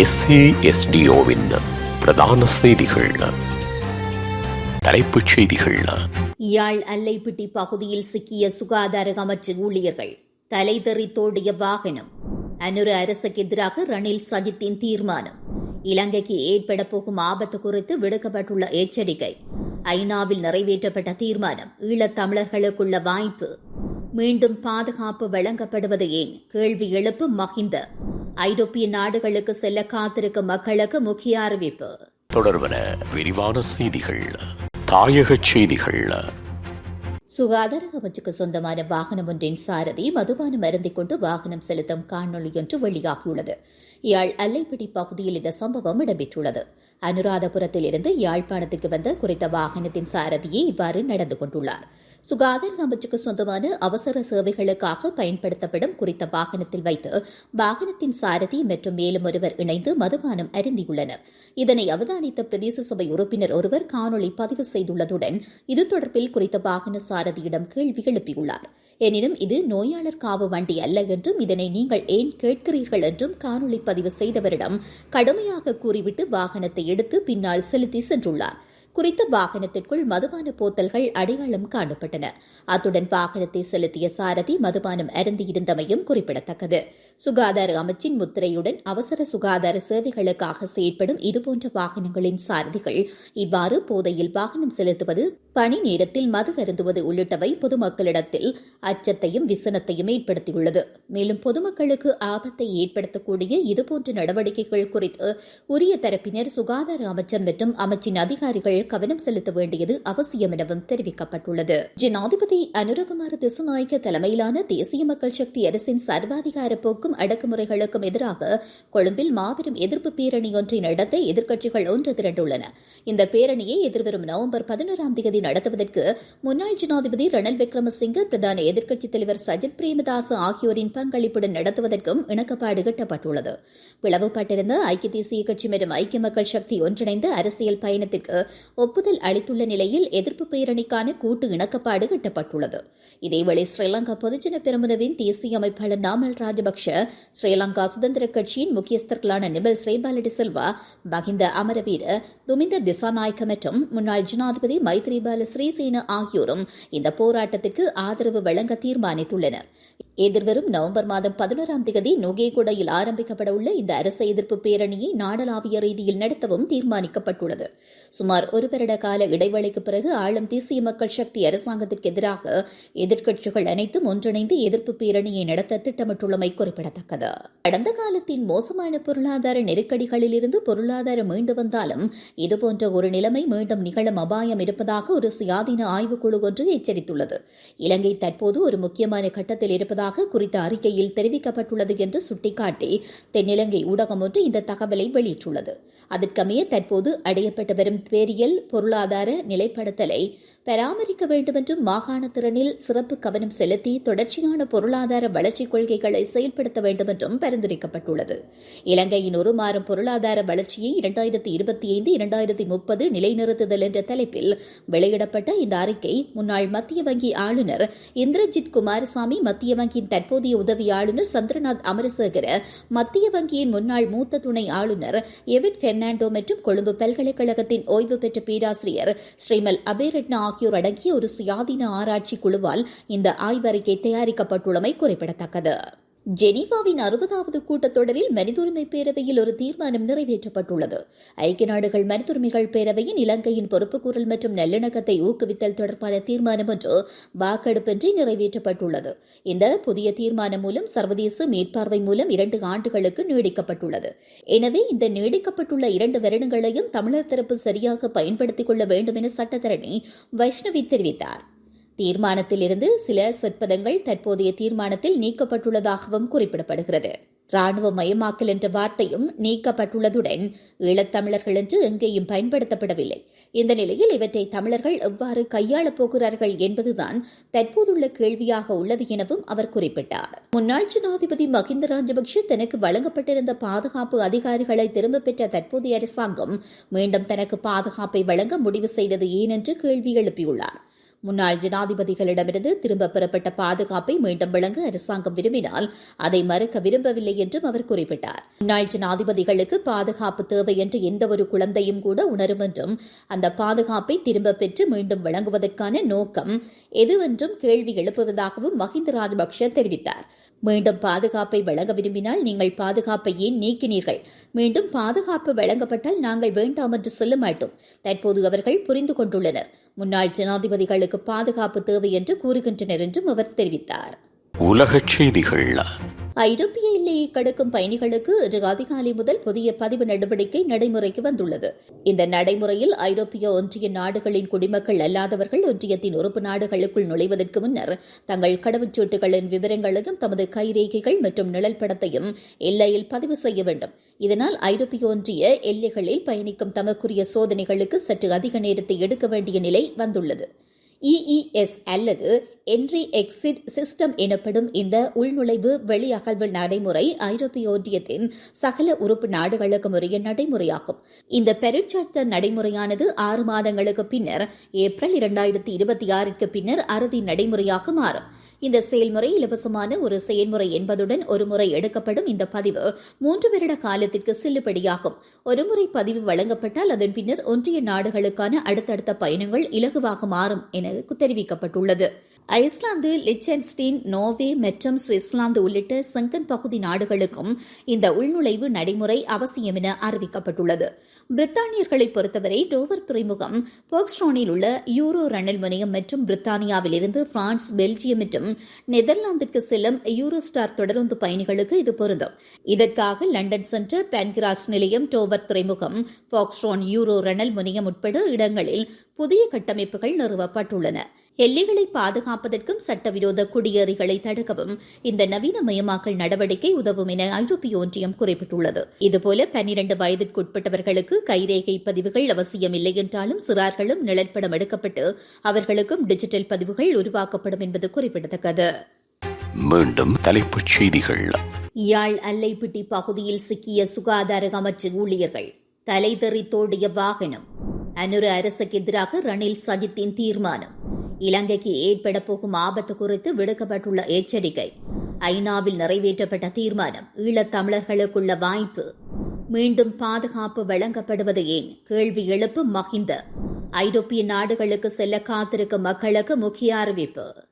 எஸ்ஏஎஸ்டிஓவின் பிரதான செய்திகள். தலைப்புச் செய்திகள். யாழ் அல்லைப்பிட்டி பகுதியில் சிக்கிய சுகாதார அமைச்சு ஊழியர்கள் தலைதெறி தோண்டிய வாகனம். அனுரு அரசுக்கு எதிராக ரணில் சஜித்தின் தீர்மானம். இலங்கைக்கு ஏற்பட போகும் ஆபத்து குறித்து விடுக்கப்பட்டுள்ள எச்சரிக்கை. ஐநாவில் நிறைவேற்றப்பட்ட தீர்மானம் ஈழத் தமிழர்களுக்குள்ள வாய்ப்பு. மீண்டும் பாதுகாப்பு வழங்கப்படுவது ஏன்? கேள்வி எழுப்பு மகிந்த ஐரோப்பிய நாடுகளுக்கு செல்ல காத்திருக்கும் மக்களுக்கு முக்கிய அறிவிப்பு. தொடர்பன விரிவான செய்திகள் தாயகச் செய்திகள். சுகாதார அமைச்சுக்கு சொந்தமான வாகனம் ஒன்றின் சாரதி மதுபானம் அருந்திக் கொண்டு வாகனம் செலுத்தும் காணொலி ஒன்று வெளியாகியுள்ளது. யாழ் அல்லைப்பிடி பகுதியில் இந்த சம்பவம் இடம்பெற்றுள்ளது. அனுராதபுரத்தில் இருந்து யாழ்ப்பாணத்துக்கு வந்த குறித்த வாகனத்தின் சாரதியே இவ்வாறு நடந்து கொண்டுள்ளார். சுகாதார அமைச்சுக்கு சொந்தமான அவசர சேவைகளுக்காக பயன்படுத்தப்படும் குறித்த வாகனத்தில் வைத்து வாகனத்தின் சாரதி மற்றும் மேலும் ஒருவர் இணைந்து மதுபானம் அருந்தியுள்ளனர். இதனை அவதானித்த பிரதேச சபை உறுப்பினர் ஒருவர் காணொலி பதிவு செய்துள்ளதுடன் இது தொடர்பில் குறித்த வாகன சாரதியிடம் கேள்வி எழுப்பியுள்ளார். எனினும் இது நோயாளர் காவு வண்டி அல்ல என்றும் இதனை நீங்கள் ஏன் கேட்கிறீர்கள் என்றும் காணொலி பதிவு செய்தவரிடம் கடுமையாக கூறிவிட்டு வாகனத்தை எடுத்து பின்னால் செலுத்தி சென்றுள்ளார். குறித்த வாகனத்திற்குள் மதுபான போத்தல்கள் அடையாளம் காணப்பட்டன. அத்துடன் வாகனத்தை செலுத்திய சாரதி மதுபானம் அருந்தியிருந்தமையும் குறிப்பிடத்தக்கது. சுகாதார அமைச்சின் முத்திரையுடன் அவசர சுகாதார சேவைகளுக்காக செயற்படும் இதுபோன்ற வாகனங்களின் சாரதிகள் இவ்வாறு போதையில் வாகனம் செலுத்துவது பணி நேரத்தில் மது அருந்துவது உள்ளிட்டவை பொதுமக்களிடத்தில் அச்சத்தையும் விசனத்தையும் ஏற்படுத்தியுள்ளது. மேலும் பொதுமக்களுக்கு ஆபத்தை ஏற்படுத்தக்கூடிய இதுபோன்ற நடவடிக்கைகள் குறித்து உரிய தரப்பினர் சுகாதார அமைச்சர் மற்றும் அமைச்சின் அதிகாரிகள் கவனம் செலுத்த வேண்டியது அவசியம் எனவும் தெரிவிக்கப்பட்டுள்ளது. ஜனாதிபதி அனுரகுமார திசுநாயக்க தலைமையிலான தேசிய மக்கள் சக்தி அரசின் சர்வாதிகார போக்கும் அடக்குமுறைகளுக்கும் எதிராக கொழும்பில் மாபெரும் எதிர்ப்பு பேரணி ஒன்றை நடத்த எதிர்க்கட்சிகள் ஒன்று திரண்டுள்ளன. இந்த பேரணியை எதிர்வரும் நவம்பர் பதினோராம் தேதி நடத்துவதற்கு முன்னாள் ஜனாதிபதி ரணில் விக்ரமசிங்க பிரதான எதிர்க்கட்சித் தலைவர் சஜித் பிரேமதாஸ் ஆகியோரின் பங்களிப்புடன் நடத்துவதற்கும் இணக்கப்பாடு கட்டப்பட்டுள்ளது. பிளவுபட்டிருந்த ஐக்கிய தேசிய கட்சி மற்றும் ஐக்கிய மக்கள் சக்தி ஒன்றிணைந்த அரசியல் பயணத்திற்கு ஒப்புதல் அளித்துள்ள நிலையில் எதிர்ப்பு பேரணிக்கான கூட்டு இணக்கப்பாடு கட்டப்பட்டுள்ளது. இதேவேளை ஸ்ரீலங்கா பொதுஜன பெரமுனவின் தேசிய அமைப்பாளர் நாமல் ராஜபக்ஷ ஸ்ரீலங்கா சுதந்திர கட்சியின் முக்கியஸ்தர்களான நிபல் ஸ்ரீபாலடி செல்வா மஹிந்த அமரவீர துமிந்த திசாநாயக்க மற்றும் முன்னாள் ஜனாதிபதி மைத்ரிபால ஸ்ரீசேன ஆகியோரும் இந்த போராட்டத்திற்கு ஆதரவு வழங்க தீர்மானித்துள்ளனர். எதிர்வரும் நவம்பர் மாதம் பதினோராம் தேதி நுகேகுடையில் ஆரம்பிக்கப்பட உள்ள இந்த அரசு எதிர்ப்பு பேரணியை நாடளாவிய ரீதியில் நடத்தவும் தீர்மானிக்கப்பட்டுள்ளது. சுமார் ஒரு வருட கால இடைவெளிக்கு பிறகு ஆளும் தேசிய மக்கள் சக்தி அரசாங்கத்திற்கு எதிராக எதிர்க்கட்சிகள் அனைத்தும் ஒன்றிணைந்து எதிர்ப்பு பேரணியை நடத்த திட்டமிட்டுள்ளமை குறிப்பிடத்தக்கது. கடந்த காலத்தின் மோசமான பொருளாதார நெருக்கடிகளில் இருந்து பொருளாதாரம் மீண்டு வந்தாலும் இதுபோன்ற ஒரு நிலைமை மீண்டும் நிகழும் அபாயம் இருப்பதாக ஒரு சுயாதீன ஆய்வுக்குழு ஒன்று எச்சரித்துள்ளது. இலங்கை தற்போது ஒரு முக்கியமான கட்டத்தில் இருப்பதாக குறித்த அறிக்கையில் தெரிவிக்கப்பட்டுள்ளது என்று சுட்டிக்காட்டி தென்னிலங்கை ஊடகம் ஒன்று இந்த தகவலை வெளியிட்டுள்ளது. அதற்கமைய தற்போது அடையப்பட்டு வரும் பேரியல் பொருளாதார நிலைப்படுத்தலை பராமரிக்க வேண்டுமென்றும் மாகாண திறனில் சிறப்பு கவனம் செலுத்தி தொடர்ச்சியான பொருளாதார வளர்ச்சிக் கொள்கைகளை செயல்படுத்த வேண்டுமென்றும் பரிந்துரைக்கப்பட்டுள்ளது. இலங்கையின் ஒரு மாறும் பொருளாதார வளர்ச்சியை இரண்டாயிரத்தி இருபத்தி ஐந்து இரண்டாயிரத்தி முப்பது நிலைநிறுத்துதல் என்ற தலைப்பில் வெளியிடப்பட்ட இந்த அறிக்கை முன்னாள் மத்திய வங்கி ஆளுநர் இந்திரஜித் குமாரசாமி மத்திய வங்கியின் தற்போதைய உதவி ஆளுநர் சந்திரநாத் அமரசேகர மத்திய வங்கியின் முன்னாள் மூத்த துணை ஆளுநர் எவிட் பெர்னாண்டோ மற்றும் கொழும்பு பல்கலைக்கழகத்தின் ஓய்வு பெற்ற பேராசிரியர் ஸ்ரீமல் அபேரட்னா ஆகியோர் அடங்கிய ஒரு சுயாதீன ஆராய்ச்சி குழுவால் இந்த ஆய்வறிக்கை தயாரிக்கப்பட்டுள்ளமை குறிப்பிடத்தக்கது. ஜெனீவாவின் அறுபதாவது கூட்டத்தொடரில் மனிதுரிமை பேரவையில் ஒரு தீர்மானம் நிறைவேற்றப்பட்டுள்ளது. ஐக்கிய நாடுகள் மனிதுரிமைகள் பேரவையின் இலங்கையின் பொறுப்புக்கூறல் மற்றும் நல்லிணக்கத்தை ஊக்குவித்தல் தொடர்பான தீர்மானம் ஒன்று வாக்கெடுப்பின்றி நிறைவேற்றப்பட்டுள்ளது. இந்த புதிய தீர்மானம் மூலம் சர்வதேச மேற்பார்வை மூலம் இரண்டு ஆண்டுகளுக்கு நீடிக்கப்பட்டுள்ளது. எனவே இந்த நீடிக்கப்பட்டுள்ள இரண்டு வருடங்களையும் தமிழர் தரப்பு சரியாக பயன்படுத்திக் கொள்ள வேண்டும் என சட்டத்தரணி வைஷ்ணவி தெரிவித்தார். தீர்மானத்திலிருந்து சில சொற்பதங்கள் தற்போதைய தீர்மானத்தில் நீக்கப்பட்டுள்ளதாகவும் குறிப்பிடப்படுகிறது. ராணுவ மயமாக்கல் என்ற வார்த்தையும் நீக்கப்பட்டுள்ளதுடன் ஈழத்தமிழர்கள் என்று எங்கேயும் பயன்படுத்தப்படவில்லை. இந்த நிலையில் இவற்றை தமிழர்கள் எவ்வாறு கையாளப் போகிறார்கள் என்பதுதான் தற்போதுள்ள கேள்வியாக உள்ளது எனவும் அவர் குறிப்பிட்டார். முன்னாள் ஜனாதிபதி மஹிந்த ராஜபக்ஷ தனக்கு வழங்கப்பட்டிருந்த பாதுகாப்பு அதிகாரிகளை திரும்பப் பெற்ற தற்போதைய அரசாங்கம் மீண்டும் தனக்கு பாதுகாப்பை வழங்க முடிவு செய்தது ஏன் என்று கேள்வி எழுப்பியுள்ளார். முன்னாள் ஜனாதிபதிகளிடமிருந்து திரும்பப் பெறப்பட்ட பாதுகாப்பை மீண்டும் வழங்க அரசாங்கம் விரும்பினால் அதை மறுக்க விரும்பவில்லை என்றும் அவர் குறிப்பிட்டார். முன்னாள் ஜனாதிபதிகளுக்கு பாதுகாப்பு தேவை என்று எந்தவொரு குழந்தையும் கூட உணரும் என்றும் அந்த பாதுகாப்பை திரும்பப் பெற்று மீண்டும் வழங்குவதற்கான நோக்கம் எதுவென்றும் கேள்வி எழுப்புவதாகவும் மஹிந்த ராஜபக்ஷ தெரிவித்தார். மீண்டும் பாதுகாப்பை வழங்க விரும்பினால் நீங்கள் பாதுகாப்பை ஏன் நீக்கினீர்கள்? மீண்டும் பாதுகாப்பு வழங்கப்பட்டால் நாங்கள் வேண்டாம் என்று சொல்ல மாட்டோம். தற்போது அவர்கள் புரிந்து கொண்டுள்ளனர். முன்னாள் ஜனாதிபதிகளுக்கு பாதுகாப்பு தேவை என்று கூறுகின்றனர் என்றும் அவர் தெரிவித்தார். உலகச் செய்திகள் ஐரோப்பிய எல்லையை கடக்கும் பயணிகளுக்கு இன்று அதிகாலை முதல் புதிய பதிவு நடவடிக்கை நடைமுறைக்கு வந்துள்ளது. இந்த நடைமுறையில் ஐரோப்பிய ஒன்றிய நாடுகளின் குடிமக்கள் அல்லாதவர்கள் ஒன்றியத்தின் உறுப்பு நாடுகளுக்குள் நுழைவதற்கு முன்னர் தங்கள் கடவுச்சீட்டுகளின் விவரங்களையும் தமது கைரேகைகள் மற்றும் நிழல் படத்தையும் எல்லையில் பதிவு செய்ய வேண்டும். இதனால் ஐரோப்பிய ஒன்றிய எல்லைகளில் பயணிக்கும் தமக்குரிய சோதனைகளுக்கு சற்று அதிக நேரத்தை எடுக்க வேண்டிய நிலை வந்துள்ளது. இஇஎஸ் அல்லது என்ட்ரி எக்ஸிட் சிஸ்டம் எனப்படும் இந்த உள்நுழைவு வெளியகல்வு நடைமுறை ஐரோப்பிய ஒன்றியத்தின் சகல உறுப்பு நாடுகளுக்கும் உரிய நடைமுறையாகும். இந்த பெருச்சட்ட நடைமுறையானது ஆறு மாதங்களுக்கு பின்னர் ஏப்ரல் இரண்டாயிரத்தி இருபத்தி ஆறிற்கு பின்னர் அறுதி நடைமுறையாக மாறும். இந்த செயல்முறை இலவசமான ஒரு செயல்முறை என்பதுடன் ஒருமுறை எடுக்கப்படும் இந்த பதிவு மூன்று வருட காலத்திற்கு செல்லுபடியாகும். ஒருமுறை பதிவு வழங்கப்பட்டால் அதன் பின்னர் ஒன்றிய நாடுகளுக்கான அடுத்தடுத்த பயணங்கள் இலகுவாக மாறும் என தெரிவிக்கப்பட்டுள்ளது. ஐஸ்லாந்து லிச்சன்ஸ்டீன் நோர்வே மற்றும் சுவிட்சர்லாந்து உள்ளிட்ட செங்கன் பகுதி நாடுகளுக்கும் இந்த உள்நுழைவு நடைமுறை அவசியம் என அறிவிக்கப்பட்டுள்ளது. பிரித்தானியர்களை பொறுத்தவரை டோவர் துறைமுகம் போக்ஸ்ட்ரோனில் உள்ள யூரோ ரணல் முனையம் மற்றும் பிரித்தானியாவில் இருந்து பிரான்ஸ் பெல்ஜியம் மற்றும் நெதர்லாந்திற்கு செல்லும் யூரோஸ்டார் தொடருந்து பயணிகளுக்கு இது பொருந்தும். இதற்காக லண்டன் சென்ற பென்கிராஸ் நிலையம் டோவர் துறைமுகம் பாக்ஸ்ட்ரோன் யூரோ ரணல் முனையம் உட்பட இடங்களில் புதிய கட்டமைப்புகள் நிறுவப்பட்டுள்ளன. எல்லைகளை பாதுகாப்பதற்கும் சட்டவிரோத குடியேறிகளை தடுக்கவும் இந்த நவீனமயமாக்கல் நடவடிக்கை உதவும் என ஐரோப்பிய ஒன்றியம் குறிப்பிட்டுள்ளது. இதுபோல பன்னிரண்டு வயதிற்குட்பட்டவர்களுக்கு கைரேகை பதிவுகள் அவசியமில்லை என்றாலும் சிறார்களும் நிழற்படம் எடுக்கப்பட்டு அவர்களுக்கும் டிஜிட்டல் பதிவுகள் உருவாக்கப்படும் என்பது குறிப்பிடத்தக்கது. மீண்டும் தலைப்புச் செய்திகள். யாழ் அல்லைப்பிட்டி பகுதியில் சிக்கிய சுகாதார அமைச்சு ஊழியர்கள் தலை தெறித்தோடிய வாகனம். அனுர அரசுக்கு எதிராக ரணில் சஜித்தின் தீர்மானம். இலங்கைக்கு ஏற்பட போகும் ஆபத்து குறித்து விடுக்கப்பட்டுள்ள எச்சரிக்கை. ஐநாவில் நிறைவேற்றப்பட்ட தீர்மானம் ஈழத் தமிழர்களுக்குள்ள வாய்ப்பு. மீண்டும் பாதுகாப்பு வழங்கப்படுவது ஏன்? கேள்வி எழுப்பு மஹிந்த. ஐரோப்பிய நாடுகளுக்கு செல்ல காத்திருக்கும் மக்களுக்கு முக்கிய அறிவிப்பு.